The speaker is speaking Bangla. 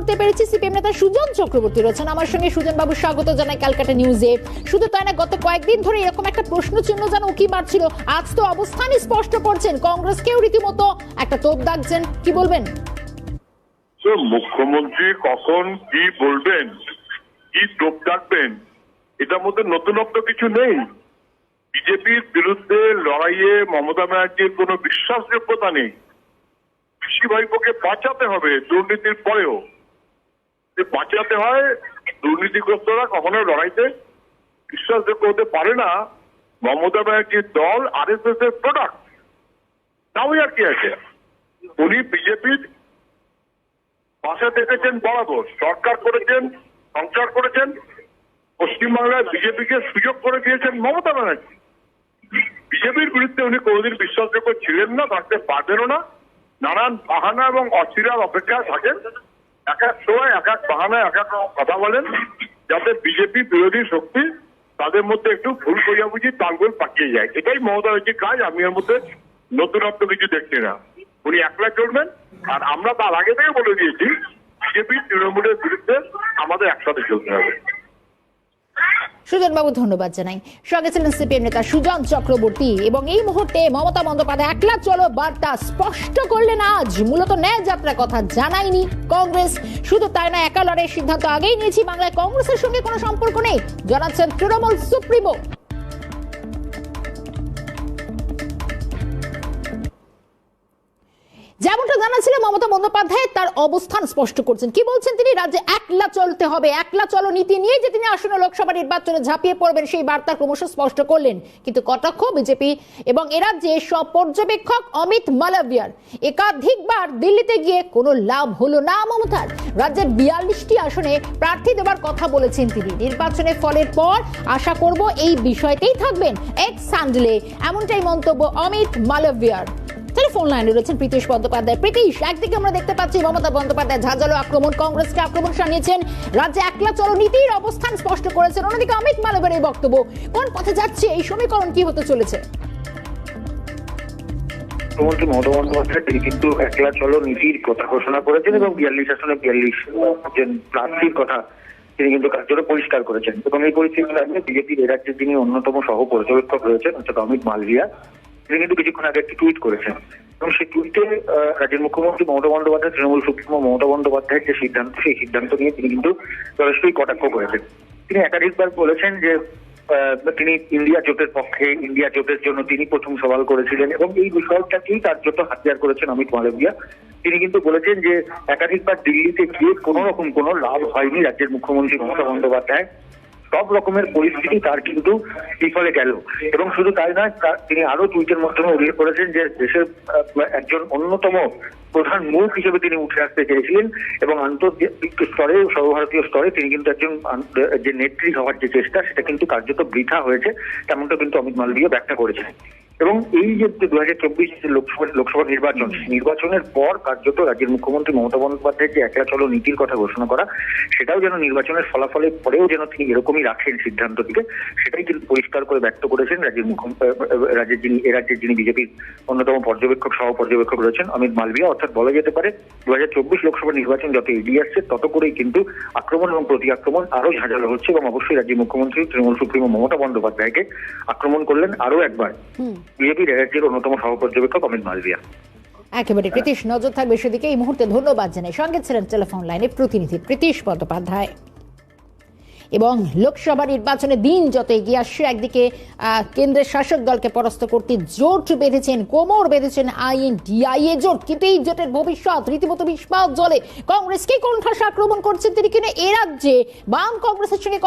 করতে পেরেছি। সিপিএম নেতা সুজন চক্রবর্তী রয়েছেন আমার সঙ্গে। সুজন বাবু স্বাগত জানাই ক্যালকাটা নিউজে। শুধু তাই না, গত কয়েকদিন ধরে এরকম একটা প্রশ্ন চিহ্ন যেন উকি মারছিল। আজ তো অবস্থানই স্পষ্ট করছেন রীতিমতো একটা তোপ কি বলবেন? মুখ্যমন্ত্রী কখন কি বলবেন? কি তোপ ডাকবেন এটার মধ্যে নতুনত্ব কিছু নেই। বিজেপির বিরুদ্ধে লড়াইয়ে মমতা ব্যানার্জির কোনো বিশ্বাসযোগ্যতা নেই। কৃষি ভাইপোকে বাঁচাতে হবে দুর্নীতির পরেও। বাঁচাতে হয়, দুর্নীতিগ্রস্তরা কখনো লড়াইতে বিশ্বাসযোগ্য হতে পারে না। মমতা ব্যানার্জির দল আর এস এস এর প্রোডাক্ট তাও আর কি আছে? উনি বিজেপির পাশে থেকেছেন বরাবর। সরকার করেছেন, সংসার করেছেন, পশ্চিমবাংলায় বিজেপিকে সুযোগ করে দিয়েছেন মমতা ব্যানার্জি। বিজেপির বিরুদ্ধে উনি কোনোদিন বিশ্বাসযোগ্য ছিলেন না, থাকতে পারবেনও না। নানান বাহানা এবং অস্থিরার অপেক্ষায় থাকেন। এক এক সময়, এক এক বাহানায়, এক এক কথা বলেন, যাতে বিজেপি বিরোধী শক্তি তাদের মধ্যে একটু ভুল করিয়া বুঝি তালগোল পাকিয়ে যায়। এটাই মমতা ব্যানার্জির কাজ, আমি এর মধ্যে নতুনত্ব কিছু দেখছি না। উনি একলা চলবেন আর আমরা তার আগে থেকে বলে দিয়েছি, বিজেপি তৃণমূলের বিরুদ্ধে আমাদের একসাথে চলতে হবে। সুজন বাবু ধন্যবাদ জানাই। সঙ্গে ছিলেন সিপিএম নেতা সুজন চক্রবর্তী এবং এই মুহূর্তে মমতা বন্দ্যোপাধ্যায় একলা চলো বার্তা স্পষ্ট করলেন আজ। মূলত ন্যায় যাত্রার কথা জানায়নি কংগ্রেস। শুধু তাই না একা লড়াইয়ের সিদ্ধান্ত আগেই নিয়েছি, বাংলায় কংগ্রেসের সঙ্গে কোনো সম্পর্ক নেই, জানাচ্ছেন তৃণমূল সুপ্রিমো। জানাচ্ছিল মমতা বন্দ্যোপাধ্যায়, তার অবস্থান স্পষ্ট করছেন। কি বলছেন তিনি? রাজ্যে একলা চলতে হবে, একলা চলো নীতি নিয়ে যে তিনি আসন্ন লোকসভা নির্বাচনে ঝাঁপিয়ে পড়বেন, সেই বার্তা ক্রমশ স্পষ্ট করলেন। কিন্তু কটাক্ষ বিজেপি এবং এ রাজ্যে সব পর্যবেক্ষক অমিত একাধিকবার দিল্লিতে গিয়ে কোনো লাভ হলো না মমতার। রাজ্যের বিয়াল্লিশটি আসনে প্রার্থী দেওয়ার কথা বলেছেন তিনি। নির্বাচনের ফলের পর আশা করব এই বিষয়তেই থাকবেন এক্স স্যান্ডেলে এমনটাই মন্তব্য অমিত মালবিয়ার টেলিফোন লাইনে রয়েছেন প্রীতিশ বন্দ্যোপাধ্যায়। প্রীতিশ, একদিকে আমরা দেখতে পাচ্ছি মমতা বন্দ্যোপাধ্যায় ঝাঁঝালো আক্রমণ। কংগ্রেসকে আক্রমণ শানিয়েছেন রাজ্যে একলা চলো নীতির অবস্থান স্পষ্ট করেছেন। অন্যদিকে অমিত মালবের এই বক্তব্য, কোন পথে যাচ্ছে? এই সমীকরণ কি হতে চলেছে? মুখ্যমন্ত্রী মমতা বন্দ্যোপাধ্যায় তিনি কিন্তু একলা চলো নীতির কথা ঘোষণা করেছেন এবং বিয়াল্লিশ আসনে বিয়াল্লিশ প্রার্থীর কথা তিনি কিন্তু কার্যত পরিষ্কার করেছেন। এবং এই বিজেপির যিনি অন্যতম সহ পর্যবেক্ষক রয়েছেন অর্থাৎ অমিত মালভিয়া। তিনি কিন্তু কিছুক্ষণ আগে একটি টুইট করেছেন। এবং সেই টুইটে রাজ্যের মুখ্যমন্ত্রী মমতা বন্দ্যোপাধ্যায়, তৃণমূল সুপ্রিমো মমতা বন্দ্যোপাধ্যায়ের যে সিদ্ধান্ত, সেই সিদ্ধান্ত নিয়ে তিনি কিন্তু যথেষ্টই কটাক্ষ করেছেন। তিনি একাধিকবার বলেছেন যে তিনি ইন্ডিয়া জোটের পক্ষে, ইন্ডিয়া জোটের জন্য তিনি প্রথম সওয়াল করেছিলেন এবং এই বিষয়টাকেই তার জন্য হাতিয়ার করেছেন অমিত মালবিয়া তিনি কিন্তু বলেছেন যে, একাধিকবার দিল্লিতে গিয়ে কোনো রকম কোনো লাভ হয়নি রাজ্যের মুখ্যমন্ত্রী মমতা বন্দ্যোপাধ্যায়। সব রকমের পরিস্থিতি তার কিন্তু বিফলে গেল। এবং শুধু তাই নয় তিনি আরও টুইটের মাধ্যমে উল্লেখ করেছেন যে দেশের একজন অন্যতম প্রধান মুখ হিসেবে তিনি উঠে আসতে চেয়েছিলেন এবং আন্তর্জাতিক স্তরে সর্বভারতীয় স্তরে তিনি কিন্তু একজন যে নেত্রী হওয়ার যে চেষ্টা, সেটা কিন্তু কার্যত বৃথা হয়েছে, তেমনটা কিন্তু অমিত মালবীয় ব্যাখ্যা করেছেন। এবং এই যে দু হাজার চব্বিশ লোকসভা লোকসভা নির্বাচন নির্বাচনের পর কার্যত রাজ্যের মুখ্যমন্ত্রী মমতা বন্দ্যোপাধ্যায়ের যে একলা চলো নীতির কথা ঘোষণা করা সেটাও যেন নির্বাচনের ফলাফলের পরেও যেন তিনি এরকমই রাখেন সিদ্ধান্তটিকে সেটাই কিন্তু পরিষ্কার করে ব্যক্ত করেছেন রাজ্যের মুখ্য- রাজ্যের যিনি এ রাজ্যের যিনি বিজেপির অন্যতম পর্যবেক্ষক সহ পর্যবেক্ষক রয়েছেন অমিত মালবিয়া অর্থাৎ বলা যেতে পারে দু হাজার চব্বিশ লোকসভা নির্বাচন যত এগিয়ে আসছে তত করেই কিন্তু আক্রমণ এবং প্রতি আক্রমণ আরও ঝাঁঝালো হচ্ছে এবং অবশ্যই রাজ্যের মুখ্যমন্ত্রী তৃণমূল সুপ্রিমো মমতা বন্দ্যোপাধ্যায়কে আক্রমণ করলেন আরও একবার। বিজেপির এ অন্যতম সহ পর্যবেক্ষক অমিত মালবিয়া একেবারে প্রীতিশ, নজর থাকবে সেদিকে। এই মুহূর্তে ধন্যবাদ জানাই। সঙ্গে ছিলেন টেলিফোন লাইনে প্রতিনিধি প্রীতিশ বন্দ্যোপাধ্যায়। এবং লোকসভা নির্বাচনে দিন যত এগিয়ে আসছে, একদিকে কেন্দ্রের শাসক দলকে পরাস্ত করতে জোট বেঁধেছেন, কোমর বেঁধেছেন আইএন, ডিআইএ জোট। কিন্তু এই জোটের ভবিষ্যৎ। রীতিমতো বিস্পাত জলে কংগ্রেসকে কোণঠাসা আক্রমণ করছেন তিনি কিনা এ রাজ্যে বাম কংগ্রেসের সঙ্গে